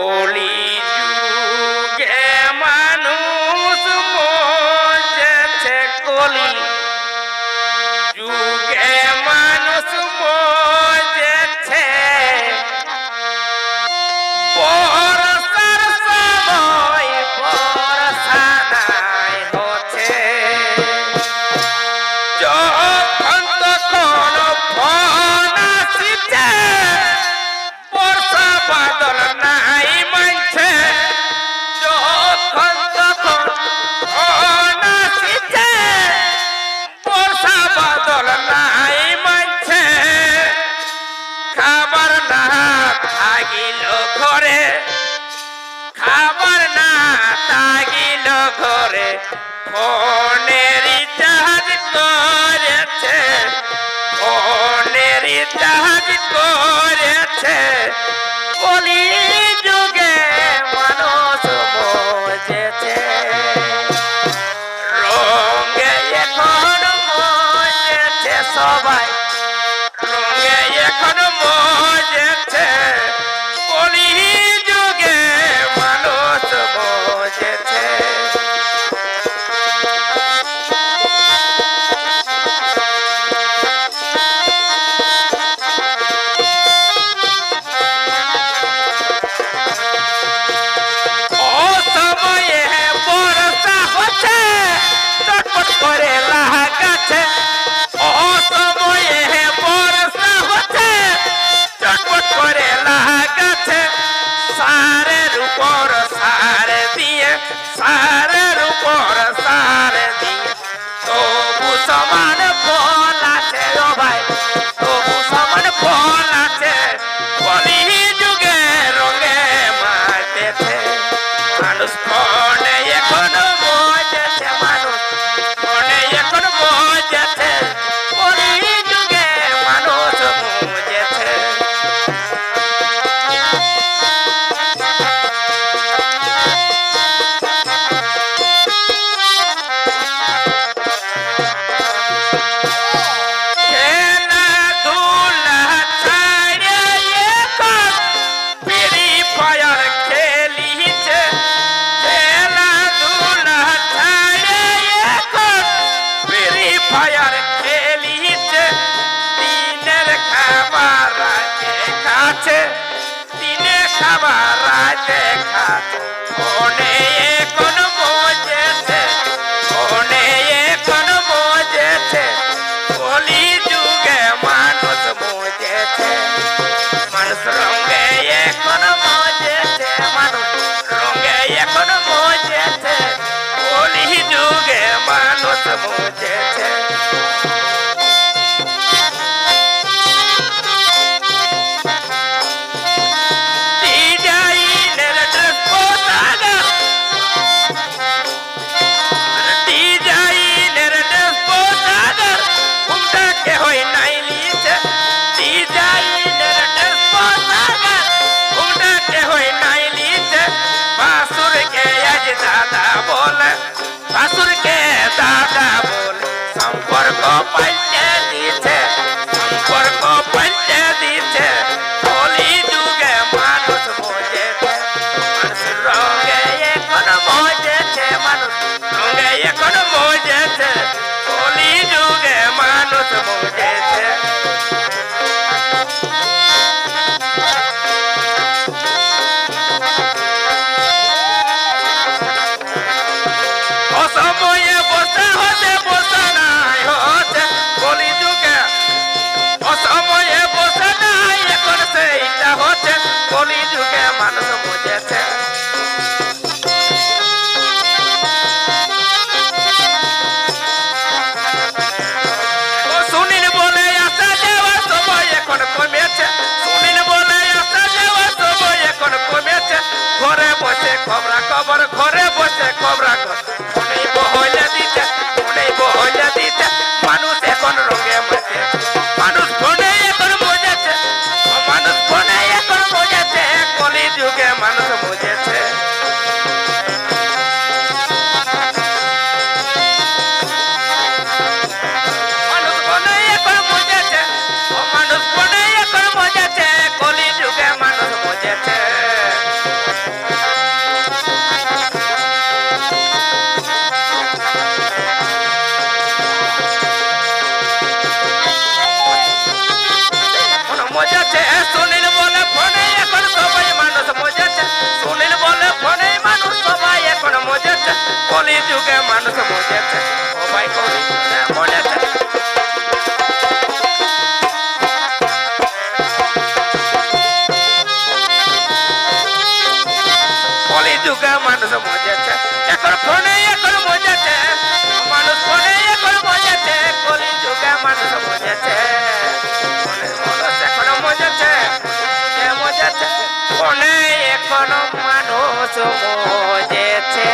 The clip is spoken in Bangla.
বলি তাগিল ঘরে। খাবার না তাগিল ঘরে। ফোনে রিচার্জ করেছে। ফোনে রিচার্জ করেছে। কলি যুগে মানুষ মজেছে রঙে এখন মজেছে সবাই। রঙে এখন মজেছে কলি উপর সার দিয়ে সারের উপর সার দিয়ে। তবু সমান খাচ্ছে ফোনে এখন মজেছে ফোনে এখন মজেছে। মানুষ মজেছে, মানুষ রঙে এখন মজেছে, মানুষ রঙে এখন মজেছে। কলি মানুষ মজেছে। দাদা বলে। বাসুরকে খবর ঘরে বসে কবরা কর বহলে দিতে বহলে দিতে। কলি যুগে মানুষ বোঝেছে সবাই কলি যুগে বলেছে কলি যুগে মানুষ বোঝেছে এখন ফোনে এখন বোঝেছে মানুষ ফোনে এখন বোঝেছে কলি যুগে মানুষ বোঝেছে এখনও বোঝেছে বোঝেছে ফোনে এখনও মানুষ বোঝেছে